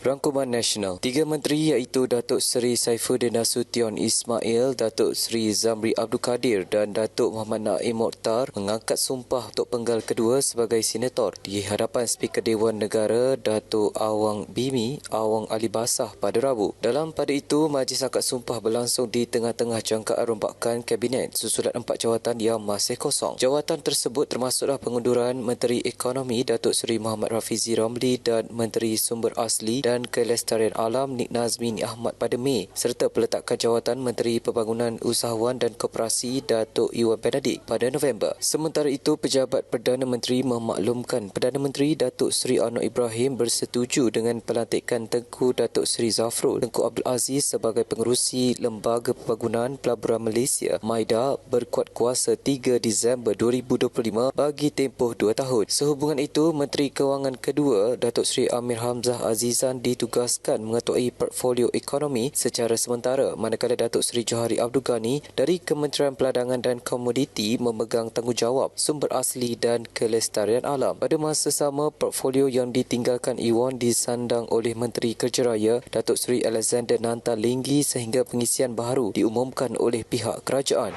Rangkuman Nasional. Tiga menteri iaitu Datuk Seri Saifuddin Nasution Ismail, Datuk Seri Zamri Abdul Kadir dan Datuk Muhammad Naim Mokhtar mengangkat sumpah untuk penggal kedua sebagai senator di hadapan Speaker Dewan Negara Datuk Awang Bimi Awang Ali Basah pada Rabu. Dalam pada itu, majlis angkat sumpah berlangsung di tengah-tengah jangkaan rombakan kabinet susulan empat jawatan yang masih kosong. Jawatan tersebut termasuklah pengunduran Menteri Ekonomi Datuk Seri Muhammad Rafizi Ramli dan Menteri Sumber Asli dan Kelestarian Alam Nik Nazmi Nik Ahmad pada Mei serta peletakan jawatan Menteri Pembangunan Usahawan dan Koperasi Datuk Iwan Benadik pada November. Sementara itu, Pejabat Perdana Menteri memaklumkan Perdana Menteri Datuk Seri Anwar Ibrahim bersetuju dengan pelantikan Tengku Datuk Seri Zafrul Tengku Abdul Aziz sebagai pengerusi Lembaga Pembangunan Pelaburan Malaysia MAIDA berkuat kuasa 3 Disember 2025 bagi tempoh 2 tahun. Sehubungan itu, Menteri Kewangan kedua Datuk Seri Amir Hamzah Azizan ditugaskan mengetuai portfolio ekonomi secara sementara manakala Datuk Seri Johari Abdul Ghani dari Kementerian Peladangan dan Komoditi memegang tanggungjawab sumber asli dan kelestarian alam. Pada masa sama, portfolio yang ditinggalkan Iwan disandang oleh Menteri Kerja Raya Datuk Seri Alexander Nanta Linggi sehingga pengisian baru diumumkan oleh pihak kerajaan.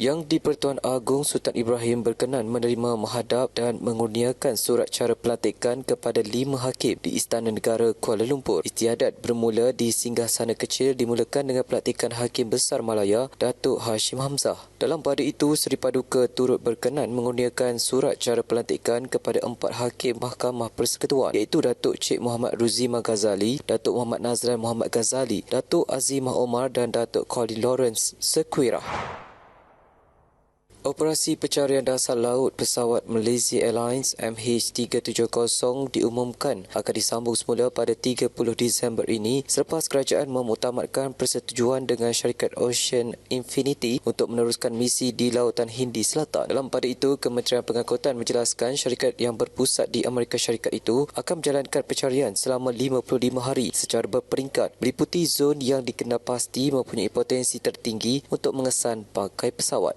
Yang di-Pertuan Agong Sultan Ibrahim berkenan menerima menghadap dan mengurniakan surat cara pelantikan kepada lima hakim di Istana Negara Kuala Lumpur. Istiadat bermula di singgah sana kecil dimulakan dengan pelantikan Hakim Besar Malaya, Datuk Hashim Hamzah. Dalam pada itu, Seri Paduka turut berkenan mengurniakan surat cara pelantikan kepada empat hakim Mahkamah Persekutuan iaitu Datuk Cik Muhammad Ruzima Ghazali, Datuk Muhammad Nazran Muhammad Ghazali, Datuk Azimah Omar dan Datuk Colin Lawrence Sequirah. Operasi pencarian dasar laut pesawat Malaysia Airlines MH370 diumumkan akan disambung semula pada 30 Disember ini selepas kerajaan memutamatkan persetujuan dengan syarikat Ocean Infinity untuk meneruskan misi di Lautan Hindi Selatan. Dalam pada itu, Kementerian Pengangkutan menjelaskan syarikat yang berpusat di Amerika Syarikat itu akan menjalankan pencarian selama 55 hari secara berperingkat meliputi zon yang dikenal pasti mempunyai potensi tertinggi untuk mengesan bangkai pesawat.